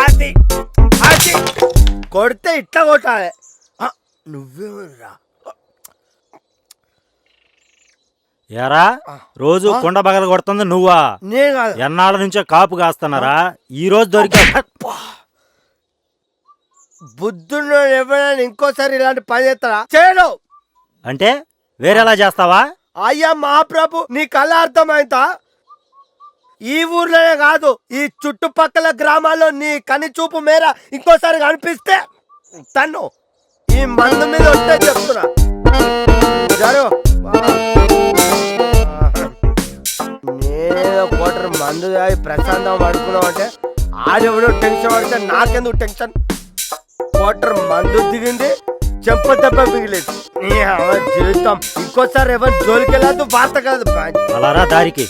అది అది. కొడితే ఇట్లా కొట్టాలి. నువ్వేమరా. ఎరా రోజు కుండ బగల కొడుతుంది నువ్వా? ఎన్నాళ్ళ నుంచో కాపు కాస్తున్నారా? ఈ రోజు దొరికా బుద్ధుడు ఎవరైనా ఇంకోసారి ఇలాంటి పని చేస్తారా చేయను అంటే వేరేలా చేస్తావా? అయ్యా మహాప్రభు నీ కళ అర్థమైందా? ఈ ఊర్లోనే కాదు ఈ చుట్టుపక్కల గ్రామాల్లో నీ కని చూపు మేర ఇంకోసారి కనిపిస్తే తన్ను. ఈ మందు మీద ఉంటే చెప్తున్నా. జరు నేను కోటర్ మందు ప్రశాంతం పడుకున్నావు అంటే ఆడెవడో టెన్షన్ పడితే నాకెందుకు టెన్షన్? కోటర్ మందు దిగింది చెంప దెబ్బ మిగిలేదు. నీ జీవితం. ఇంకోసారి ఎవరు జోలికి వెళ్ళదు వార్త కాదు అలారా దారికి.